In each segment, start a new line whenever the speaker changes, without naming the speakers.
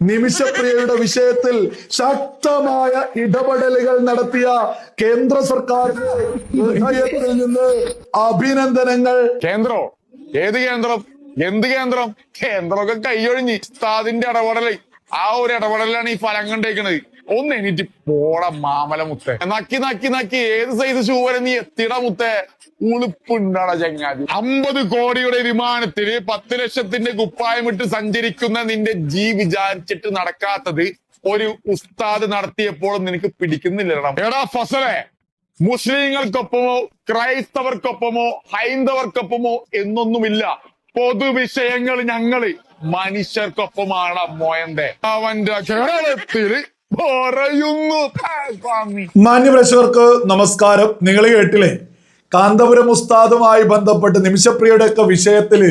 നിമിഷപ്രിയയുടെ വിഷയത്തിൽ ശക്തമായ ഇടപെടലുകൾ നടത്തിയ കേന്ദ്ര സർക്കാർ നിന്ന് അഭിനന്ദനങ്ങൾ.
കേന്ദ്രോ? ഏത് കേന്ദ്രം? എന്ത് കേന്ദ്രം? കേന്ദ്രമൊക്കെ കൈയൊഴിഞ്ഞ് ഉസ്താദിന്റെ ഇടപെടൽ ആ ഒരു ഇടപെടലാണ് ഈ ഫലം കണ്ടേക്കണത്. ഒന്ന് എനിക്ക് പോട മാമല മുത്തേ. നക്കി നക്കി നക്കി. ഏത് സൈസ് ഷൂ വരെ നീ എത്തിട മുത്തേ? ഉളുപ്പുണ്ടാട ചങ്ങാതി. അമ്പത് കോടിയുടെ വിമാനത്തിൽ പത്ത് ലക്ഷത്തിന്റെ കുപ്പായമിട്ട് സഞ്ചരിക്കുന്ന നിന്റെ ജീ വിചാരിച്ചിട്ട് നടക്കാത്തത് ഒരു ഉസ്താദ് നടത്തിയപ്പോഴും നിനക്ക് പിടിക്കുന്നില്ലടാ. എടാ ഫസലെ മുസ്ലിങ്ങൾക്കൊപ്പമോ ക്രൈസ്തവർക്കൊപ്പമോ ഹൈന്ദവർക്കൊപ്പമോ എന്നൊന്നുമില്ല. പൊതുവിഷയങ്ങൾ ഞങ്ങൾ മനുഷ്യർക്കൊപ്പമാണ് മോയന്റെ അവന്റെ കേരളത്തിൽ പറയുന്നു.
മാന്യപ്രേക്ഷകർക്ക് നമസ്കാരം. നിങ്ങൾ കേട്ടില്ലേ? കാന്തപുരം ഉസ്താദുമായി ബന്ധപ്പെട്ട് നിമിഷപ്രിയുടെ ഒക്കെ വിഷയത്തിൽ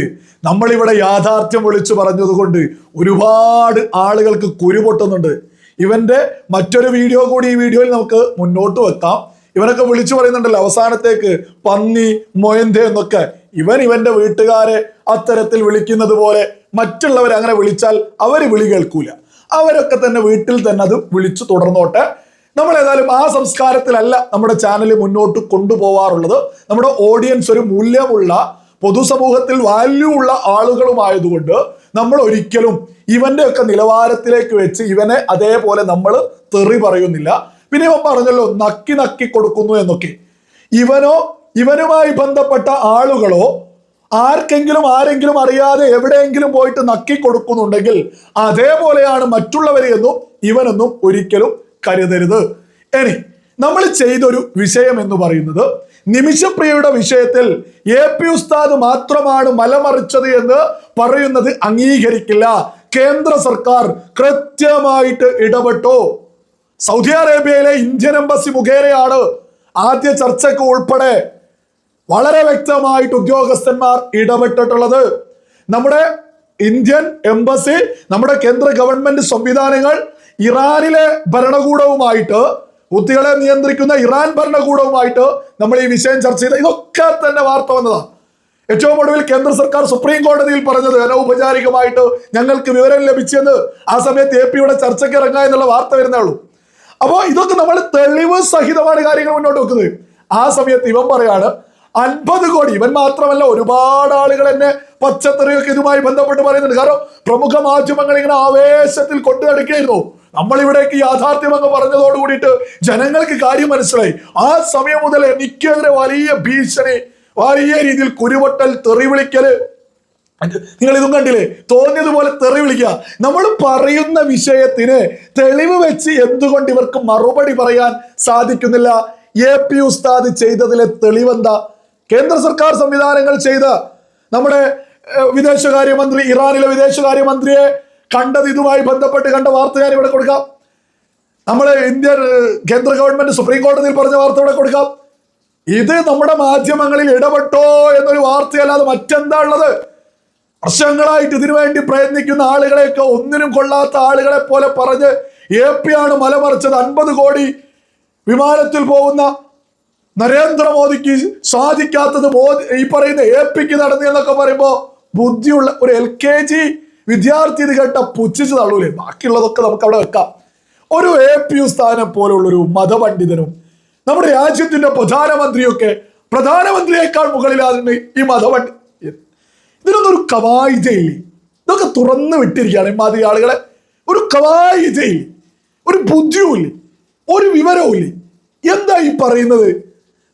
നമ്മളിവിടെ യാഥാർത്ഥ്യം വിളിച്ചു പറഞ്ഞതുകൊണ്ട് ഒരുപാട് ആളുകൾക്ക് കുരുപൊട്ടുന്നുണ്ട് ഇവന്റെ മറ്റൊരു വീഡിയോ കൂടി ഈ വീഡിയോയിൽ നമുക്ക് മുന്നോട്ട് വെക്കാം. ഇവനൊക്കെ വിളിച്ചു പറയുന്നുണ്ടല്ലോ അവസാനത്തേക്ക് പന്നി മൊയന്ത എന്നൊക്കെ. ഇവൻ ഇവന്റെ വീട്ടുകാരെ അത്തരത്തിൽ വിളിക്കുന്നത് പോലെ മറ്റുള്ളവരെ അങ്ങനെ വിളിച്ചാൽ അവർ വിളി കേൾക്കൂല. അവരൊക്കെ തന്നെ വീട്ടിൽ തന്നെ അത് വിളിച്ചു തുടർന്നോട്ടെ. നമ്മൾ ഏതായാലും ആ സംസ്കാരത്തിലല്ല നമ്മുടെ ചാനൽ മുന്നോട്ട് കൊണ്ടുപോവാറുള്ളത്. നമ്മുടെ ഓഡിയൻസ് ഒരു മൂല്യമുള്ള പൊതുസമൂഹത്തിൽ വാല്യൂ ഉള്ള ആളുകളുമായതുകൊണ്ട് നമ്മൾ ഒരിക്കലും ഇവന്റെ ഒക്കെ നിലവാരത്തിലേക്ക് വെച്ച് ഇവനെ അതേപോലെ നമ്മൾ തെറി പറയുന്നില്ല. പിന്നെ ഇവൻ പറഞ്ഞല്ലോ നക്കി നക്കി കൊടുക്കുന്നു എന്നൊക്കെ. ഇവനോ ഇവനുമായി ബന്ധപ്പെട്ട ആളുകളോ ആർക്കെങ്കിലും ആരെങ്കിലും അറിയാതെ എവിടെയെങ്കിലും പോയിട്ട് നക്കി കൊടുക്കുന്നുണ്ടെങ്കിൽ അതേപോലെയാണ് മറ്റുള്ളവരെയെന്നും ഇവനൊന്നും ഒരിക്കലും കരുതരുത്. ഇനി നമ്മൾ ചെയ്തൊരു വിഷയം എന്ന് പറയുന്നത് നിമിഷപ്രിയയുടെ വിഷയത്തിൽ എ പി ഉസ്താദ് മാത്രമാണ് മലമറിച്ചത് എന്ന് പറയുന്നത് അംഗീകരിക്കില്ല. കേന്ദ്ര സർക്കാർ കൃത്യമായിട്ട് ഇടപെട്ടു. സൗദി അറേബ്യയിലെ ഇന്ത്യൻ എംബസി മുഖേനയാണ് ആദ്യ ചർച്ചയ്ക്ക് ഉൾപ്പെടെ വളരെ വ്യക്തമായിട്ട് ഉദ്യോഗസ്ഥന്മാർ ഇടപെട്ടിട്ടുള്ളത്. നമ്മുടെ ഇന്ത്യൻ എംബസി നമ്മുടെ കേന്ദ്ര ഗവൺമെന്റ് സംവിധാനങ്ങൾ ഇറാനിലെ ഭരണകൂടവുമായിട്ട് കുത്തികളെ നിയന്ത്രിക്കുന്ന ഇറാൻ ഭരണകൂടവുമായിട്ട് നമ്മൾ ഈ വിഷയം ചർച്ച ചെയ്ത ഇതൊക്കെ തന്നെ വാർത്ത വന്നതാണ് ഏറ്റവും ഒടുവിൽ കേന്ദ്ര സർക്കാർ സുപ്രീം കോടതിയിൽ പറഞ്ഞത് അനൗപചാരികമായിട്ട് ഞങ്ങൾക്ക് വിവരം ലഭിച്ചെന്ന് ആ സമയത്ത് എ പിയുടെ ചർച്ചയ്ക്ക് ഇറങ്ങുക എന്നുള്ള വാർത്ത വരുന്നേ ഉള്ളൂ. അപ്പോൾ ഇതൊക്കെ നമ്മൾ തെളിവ് സഹിതമാണ് കാര്യങ്ങൾ മുന്നോട്ട് വെക്കുന്നത്. ആ സമയത്ത് ഇവൻ പറയാണ് അൻപത് കോടി. ഇവൻ മാത്രമല്ല ഒരുപാട് ആളുകൾ എന്നെ പച്ചത്തറിയൊക്കെ ഇതുമായി ബന്ധപ്പെട്ട് പറയുന്നുണ്ട്. കാരണം പ്രമുഖ മാധ്യമങ്ങൾ ഇങ്ങനെ ആവേശത്തിൽ കൊണ്ടു നടക്കുകയായിരുന്നു നമ്മൾ ഇവിടേക്ക് യാഥാർത്ഥ്യം അങ്ങ് പറഞ്ഞതോട് കൂടിയിട്ട് ജനങ്ങൾക്ക് കാര്യം മനസ്സിലായി. ആ സമയം മുതൽ എനിക്കെതിരെ വലിയ ഭീഷണി വലിയ രീതിയിൽ കുരുവട്ടൽ തെറി വിളിക്കൽ നിങ്ങൾ ഇതും കണ്ടില്ലേ? തോന്നിയതുപോലെ തെറി വിളിക്കുക നമ്മൾ പറയുന്ന വിഷയത്തിന് തെളിവ് വെച്ച് എന്തുകൊണ്ട് ഇവർക്ക് മറുപടി പറയാൻ സാധിക്കുന്നില്ല? എ പി ഉസ്താദ് ചെയ്തതിലെ തെളിവെന്താ? കേന്ദ്ര സർക്കാർ സംവിധാനങ്ങൾ ചെയ്ത് നമ്മുടെ വിദേശകാര്യമന്ത്രി ഇറാനിലെ വിദേശകാര്യമന്ത്രിയെ കണ്ടത് ഇതുമായി ബന്ധപ്പെട്ട് കണ്ട വാർത്ത ഞാൻ ഇവിടെ കൊടുക്കാം. നമ്മുടെ ഇന്ത്യൻ കേന്ദ്ര ഗവൺമെന്റ് സുപ്രീം കോടതിയിൽ പറഞ്ഞ വാർത്ത ഇവിടെ കൊടുക്കാം. ഇത് നമ്മുടെ മാധ്യമങ്ങളിൽ ഇടപെട്ടോ എന്നൊരു വാർത്തയല്ലാതെ മറ്റെന്താ ഉള്ളത്? വർഷങ്ങളായിട്ട് ഇതിനു വേണ്ടി പ്രയത്നിക്കുന്ന ആളുകളെയൊക്കെ ഒന്നിനും കൊള്ളാത്ത ആളുകളെ പോലെ പറഞ്ഞ് എ പി ആണ് മലമറിച്ചത്. അൻപത് കോടി വിമാനത്തിൽ പോകുന്ന നരേന്ദ്രമോദിക്ക് സാധിക്കാത്തത് മോദി ഈ പറയുന്ന എ പിക്ക് നടന്നു എന്നൊക്കെ പറയുമ്പോൾ ബുദ്ധിയുള്ള ഒരു എൽ കെ ജി വിദ്യാർത്ഥി ഇത് കേട്ട പുച്ഛിച്ച് തള്ളൂലേ. ബാക്കിയുള്ളതൊക്കെ നമുക്ക് അവിടെ വെക്കാം. ഒരു എ പി സ്ഥാനം പോലുള്ളൊരു മതപണ്ഡിതനും നമ്മുടെ രാജ്യത്തിന്റെ പ്രധാനമന്ത്രിയൊക്കെ പ്രധാനമന്ത്രിയേക്കാൾ മുകളിലാണ് ഈ മതപണ്ഡി ഇതിനൊന്നും ഒരു കവായിജയില്ലേ ഇതൊക്കെ തുറന്നു വിട്ടിരിക്കുകയാണ് ഈ ഇമാതിരി ആളുകളെ ഒരു കവായിജയില്ലേ ഒരു ബുദ്ധിയുമില്ല? ഒരു വിവരവും ഇല്ലേ എന്താ ഈ പറയുന്നത്?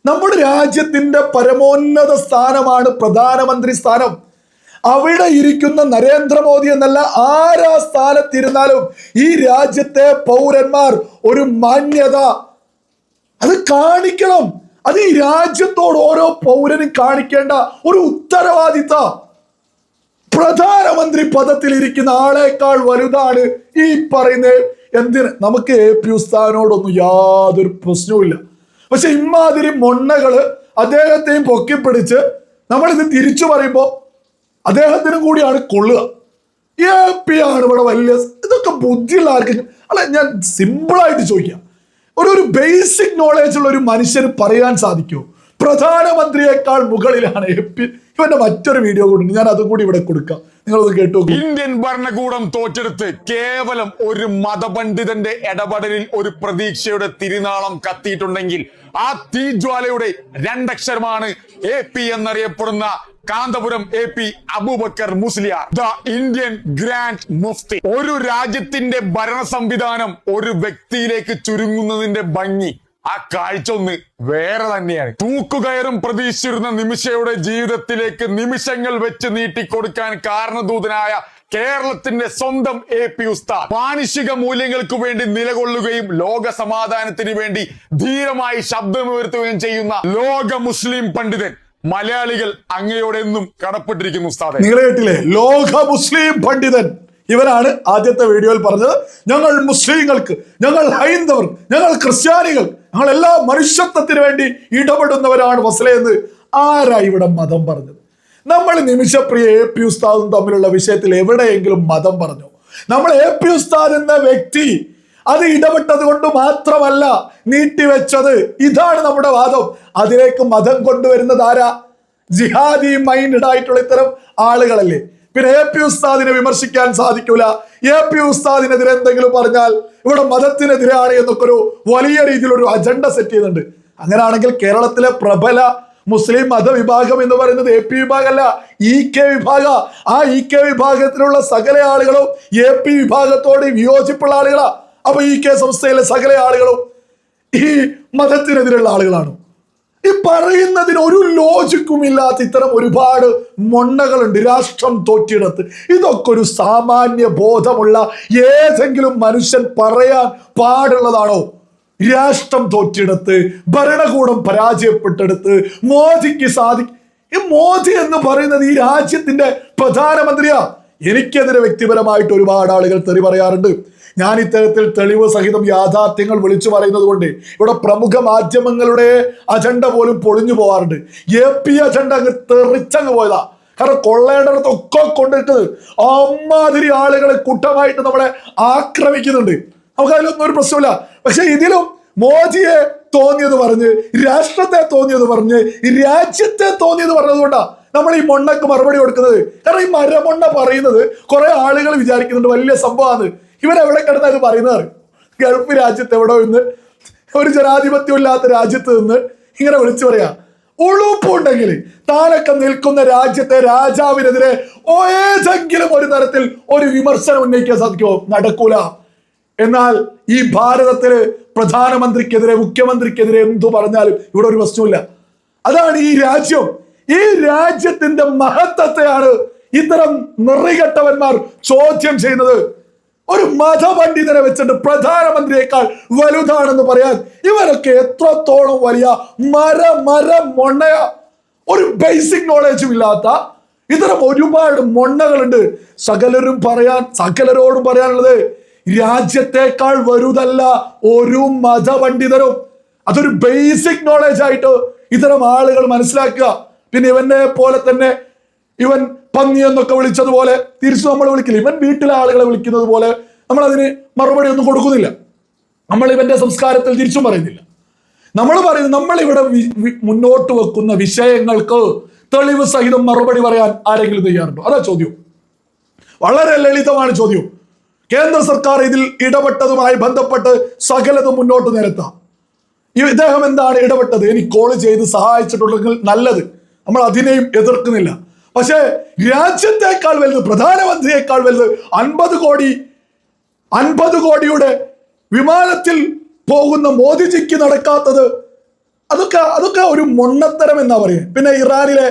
നമ്മുടെ രാജ്യത്തിന്റെ പരമോന്നത സ്ഥാനമാണ് പ്രധാനമന്ത്രി സ്ഥാനം. അവിടെ ഇരിക്കുന്ന നരേന്ദ്രമോദി എന്നല്ല ആരാ സ്ഥാനത്തിരുന്നാലും ഈ രാജ്യത്തെ പൗരന്മാർ ഒരു മാന്യത. അത് കാണിക്കണം. അത് ഈ രാജ്യത്തോട് ഓരോ പൗരനും കാണിക്കേണ്ട ഒരു ഉത്തരവാദിത്ത. പ്രധാനമന്ത്രി പദത്തിൽ ഇരിക്കുന്ന ആളേക്കാൾ വലുതാണ് ഈ പറയുന്നത്. എന്തിന്? നമുക്ക് എ പി ഉസ്താനോടൊന്നും യാതൊരു പ്രശ്നവുമില്ല. പക്ഷെ ഇമാതിരി മൊണ്ണകൾ അദ്ദേഹത്തെയും പൊക്കിപ്പിടിച്ച് നമ്മളിത് തിരിച്ചു പറയുമ്പോൾ അദ്ദേഹത്തിനും കൂടിയാണ് കൊള്ളുക. എ പി ആണ് ഇവിടെ വലിയ ഇതൊക്കെ ബുദ്ധിയുള്ള ആർക്കും അല്ല ഞാൻ സിമ്പിളായിട്ട് ചോദിക്കാം. ഒരു ഒരു ബേസിക് നോളേജ് ഉള്ള ഒരു മനുഷ്യന് പറയാൻ സാധിക്കുമോ പ്രധാനമന്ത്രിയേക്കാൾ മുകളിലാണ് എ പി ഇവന്റെ മറ്റൊരു വീഡിയോ കൂടി ഞാൻ അതും കൂടി ഇവിടെ കൊടുക്കാം. നിങ്ങളത് കേട്ടു
ഇന്ത്യൻ ഭരണകൂടം തോറ്റെടുത്ത് കേവലം ഒരു മതപണ്ഡിതന്റെ ഇടപെടലിൽ ഒരു പ്രതീക്ഷയുടെ തിരുനാളം കത്തിയിട്ടുണ്ടെങ്കിൽ ആ തീജ്വാലയുടെ രണ്ടക്ഷരമാണ് എ പി എന്നറിയപ്പെടുന്ന Kanthapuram A P Abubakar Musliyar. The Indian grand mufti. ഒരു രാജ്യത്തിന്റെ ഭരണ സംവിധാനം ഒരു വ്യക്തിയിലേക്ക് ചുരുങ്ങുന്നതിന്റെ ഭംഗി. ആ കാഴ്ച ഒന്ന് വേറെ തന്നെയാണ്. തൂക്കുകയറും പ്രതീക്ഷിച്ചിരുന്ന നിമിഷയുടെ ജീവിതത്തിലേക്ക് നിമിഷങ്ങൾ വെച്ച് നീട്ടിക്കൊടുക്കാൻ കാരണദൂതനായ കേരളത്തിന്റെ സ്വന്തം എ പി ഉസ്താദ് മാനുഷിക മൂല്യങ്ങൾക്ക് വേണ്ടി നിലകൊള്ളുകയും ലോക സമാധാനത്തിന് വേണ്ടി ധീരമായി ശബ്ദമുയർത്തുകയും ചെയ്യുന്ന ലോക മുസ്ലിം പണ്ഡിതൻ മലയാളികൾ അങ്ങയോടെ എന്നും കടപ്പെട്ടിരിക്കുന്നു ഉസ്താദ്.
നിങ്ങൾ കേട്ടില്ലേ? ലോക മുസ്ലിം പണ്ഡിതൻ. ഇവരാണ് ആദ്യത്തെ വീഡിയോയിൽ പറഞ്ഞത്. ഞങ്ങൾ മുസ്ലിങ്ങൾക്ക് ഞങ്ങൾ ഹൈന്ദവർ ഞങ്ങൾ ക്രിസ്ത്യാനികൾ ഞങ്ങൾ മനുഷ്യത്വത്തിന് വേണ്ടി ഇടപെടുന്നവരാണ് വസല എന്ന് ആരാ ഇവിടെ മതം പറഞ്ഞത്? നമ്മൾ നിമിഷപ്രിയ എ പി ഉസ്താദും തമ്മിലുള്ള വിഷയത്തിൽ എവിടെയെങ്കിലും മതം പറഞ്ഞു? നമ്മൾ എ പി ഉസ്താദ് എന്ന വ്യക്തി അത് ഇടപെട്ടത് കൊണ്ട് മാത്രമല്ല നീട്ടിവെച്ചത്. ഇതാണ് നമ്മുടെ വാദം. അതിലേക്ക് മതം കൊണ്ടുവരുന്നത് ആരാ? ജിഹാദി മൈൻഡഡ് ആയിട്ടുള്ള ഇത്തരം ആളുകളല്ലേ. പിന്നെ എ പി ഉസ്താദിനെ വിമർശിക്കാൻ സാധിക്കൂല. എ പി ഉസ്താദിനെതിരെ എന്തെങ്കിലും പറഞ്ഞാൽ ഇവിടെ മതത്തിനെതിരാണ് എന്നൊക്കെ ഒരു വലിയ രീതിയിലൊരു അജണ്ട സെറ്റ് ചെയ്യുന്നുണ്ട്. അങ്ങനെയാണെങ്കിൽ കേരളത്തിലെ പ്രബല മുസ്ലിം മതവിഭാഗം എന്ന് പറയുന്നത് എ പി വിഭാഗമല്ല ഇ കെ വിഭാഗ. ആ ഇ കെ വിഭാഗത്തിലുള്ള സകല ആളുകളും എ പി വിഭാഗത്തോട് വിയോജിപ്പുള്ള ആളുകളാ. അപ്പൊ ഇ കെ സംസ്ഥയിലെ സകല ആളുകളും ഈ മതത്തിനെതിരെയുള്ള ആളുകളാണ്. ഈ പറയുന്നതിന് ഒരു ലോജിക്കും ഇല്ലാത്ത ഇത്തരം ഒരുപാട് മൊണ്ണകളുണ്ട് രാഷ്ട്രം തോറ്റിടത്ത്. ഇതൊക്കെ ഒരു സാമാന്യ ബോധമുള്ള ഏതെങ്കിലും മനുഷ്യൻ പറയാൻ പാടുള്ളതാണോ? രാഷ്ട്രം തോറ്റിടത്ത് ഭരണകൂടം പരാജയപ്പെട്ടെടുത്ത് മോദിക്ക് സാധി ഈ മോദി എന്ന് പറയുന്നത് ഈ രാജ്യത്തിന്റെ പ്രധാനമന്ത്രിയാ. എനിക്കെതിരെ വ്യക്തിപരമായിട്ട് ഒരുപാട് ആളുകൾ തെറി പറയാറുണ്ട്. ഞാൻ ഇത്തരത്തിൽ തെളിവ് സഹിതം യാഥാർത്ഥ്യങ്ങൾ വിളിച്ചു പറയുന്നത് കൊണ്ട് ഇവിടെ പ്രമുഖ മാധ്യമങ്ങളുടെ അജണ്ട പോലും പൊളിഞ്ഞു പോവാറുണ്ട്. എ പി അജണ്ട അങ്ങ് തെറിച്ചങ്ങ് പോയതാ. കാരണം കൊള്ളേണ്ടടത്തൊക്കെ കൊണ്ടിട്ട് അമ്മാതിരി ആളുകളെ കൂട്ടമായിട്ട് നമ്മളെ ആക്രമിക്കുന്നുണ്ട്. നമുക്ക് അതിലൊന്നും ഒരു പ്രശ്നമില്ല. പക്ഷെ ഇതിലും മോദിയെ തോന്നിയത് പറഞ്ഞ് രാഷ്ട്രത്തെ തോന്നിയത് പറഞ്ഞ് രാജ്യത്തെ തോന്നിയത് പറഞ്ഞതുകൊണ്ടാ നമ്മൾ ഈ മൊണ്ണക്ക് മറുപടി കൊടുക്കുന്നത്. കാരണം ഈ മരമൊണ്ണ പറയുന്നത് കുറെ ആളുകൾ വിചാരിക്കുന്നുണ്ട് വലിയ സംഭവമാണ്. ഇവരെവിടെ കിടന്ന അത് പറയുന്നത് ഗൾഫ് രാജ്യത്ത് എവിടെ നിന്ന് ഒരു ജനാധിപത്യം ഇല്ലാത്ത രാജ്യത്ത് നിന്ന് ഇങ്ങനെ വിളിച്ചു പറയാ ഉളുപ്പുണ്ടെങ്കിൽ താനൊക്കെ നിൽക്കുന്ന രാജ്യത്തെ രാജാവിനെതിരെ ഏതെങ്കിലും ഒരു തരത്തിൽ ഒരു വിമർശനം ഉന്നയിക്കാൻ സാധിക്കുമോ? നടക്കൂല. എന്നാൽ ഈ ഭാരതത്തിൽ പ്രധാനമന്ത്രിക്കെതിരെ മുഖ്യമന്ത്രിക്കെതിരെ എന്തു പറഞ്ഞാലും ഇവിടെ ഒരു പ്രശ്നമില്ല അതാണ് ഈ രാജ്യം. ഈ രാജ്യത്തിന്റെ മഹത്വത്തെയാണ് ഇത്തരം നിറികെട്ടവന്മാർ ചോദ്യം ചെയ്യുന്നത്. ഒരു മതപണ്ഡിതനെ വെച്ചിട്ട് പ്രധാനമന്ത്രിയേക്കാൾ വലുതാണെന്ന് പറയാൻ ഇവരൊക്കെ എത്രത്തോളം വലിയ മര മര മൊണ്ണയ ഒരു ബേസിക് നോളജും ഇല്ലാത്ത ഇത്തരം ഒരുപാട് മൊണ്ണകളുണ്ട് സകലരും പറയാൻ സകലരോടും പറയാനുള്ളത് രാജ്യത്തെക്കാൾ വലുതല്ല ഒരു മതപണ്ഡിതരും അതൊരു ബേസിക് നോളജ് ആയിട്ട് ഇത്തരം ആളുകൾ മനസ്സിലാക്കുക. പിന്നെ ഇവനെ പോലെ തന്നെ ഇവൻ പന്നി എന്നൊക്കെ വിളിച്ചതുപോലെ തിരിച്ചു നമ്മൾ വിളിക്കില്ല. ഇവൻ വീട്ടിലെ ആളുകളെ വിളിക്കുന്നത് പോലെ നമ്മൾ അതിന് മറുപടി ഒന്നും കൊടുക്കുന്നില്ല. നമ്മൾ ഇവന്റെ സംസ്കാരത്തിൽ തിരിച്ചും പറയുന്നില്ല. നമ്മൾ പറയുന്നത് നമ്മൾ ഇവിടെ മുന്നോട്ട് വെക്കുന്ന വിഷയങ്ങൾക്ക് തെളിവ് സഹിതം മറുപടി പറയാൻ ആരെങ്കിലും തയ്യാറുണ്ടോ? അതാ ചോദ്യം. വളരെ ലളിതമാണ് ചോദ്യം. കേന്ദ്ര സർക്കാർ ഇതിൽ ഇടപെട്ടതുമായി ബന്ധപ്പെട്ട് സകലതും മുന്നോട്ട് നിരത്താം. ഇദ്ദേഹം എന്താണ് ഇടപെട്ടത്? എനിക്ക് കോൾ ചെയ്ത് സഹായിച്ചിട്ടുണ്ടെങ്കിൽ നല്ലത്. നമ്മൾ അതിനെയും എതിർക്കുന്നില്ല. പക്ഷേ രാജ്യത്തെക്കാൾ വലുത് പ്രധാനമന്ത്രിയേക്കാൾ വലുത് അൻപത് കോടി അൻപത് കോടിയുടെ വിമാനത്തിൽ പോകുന്ന മോദിജിക്ക് നടക്കാത്തത് അതൊക്കെ അതൊക്കെ ഒരു മൊണ്ണത്തരം എന്നാ പറയുക. പിന്നെ ഇറാനിലെ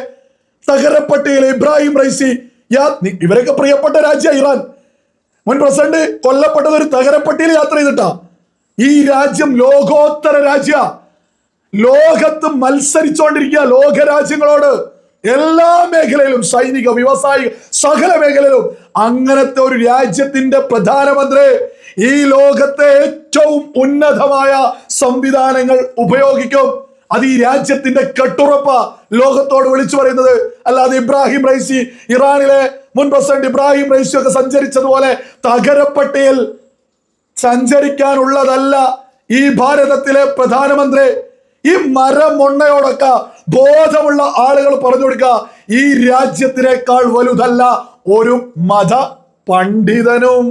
തകരപ്പട്ടിയിലെ ഇബ്രാഹിം റൈസി യാ ഇവരൊക്കെ പ്രിയപ്പെട്ട രാജ്യ ഇറാൻ. മുൻ പ്രസിഡന്റ് കൊല്ലപ്പെട്ടത് ഒരു തകരപ്പട്ടിയിൽ യാത്ര ചെയ്തിട്ടാ. ഈ രാജ്യം ലോകോത്തര രാജ്യ. ലോകത്ത് മത്സരിച്ചുകൊണ്ടിരിക്കുക ലോകരാജ്യങ്ങളോട്. എല്ലാ മേഖലയിലും സൈനിക വ്യവസായിക സകല മേഖലയിലും. അങ്ങനത്തെ ഒരു രാജ്യത്തിന്റെ പ്രധാനമന്ത്രി ഈ ലോകത്തെ ഏറ്റവും ഉന്നതമായ സംവിധാനങ്ങൾ ഉപയോഗിക്കും. അത് ഈ രാജ്യത്തിന്റെ കെട്ടുറപ്പ. ലോകത്തോട് വിളിച്ചു പറയുന്നത്. അല്ലാതെ ഇബ്രാഹിം റൈസി ഇറാനിലെ മുൻ പ്രസിഡന്റ് ഇബ്രാഹിം റൈസി ഒക്കെ സഞ്ചരിച്ചതുപോലെ തകരപ്പട്ടിയിൽ സഞ്ചരിക്കാനുള്ളതല്ല ഈ ഭാരതത്തിലെ പ്രധാനമന്ത്രി. ഈ മരമൊണ്ണയോടൊക്കെ ബോധമുള്ള ആളുകൾ പറഞ്ഞു കൊടുക്കുക ഈ രാജ്യത്തിനേക്കാൾ വലുതല്ല ഒരു മത പണ്ഡിതനും.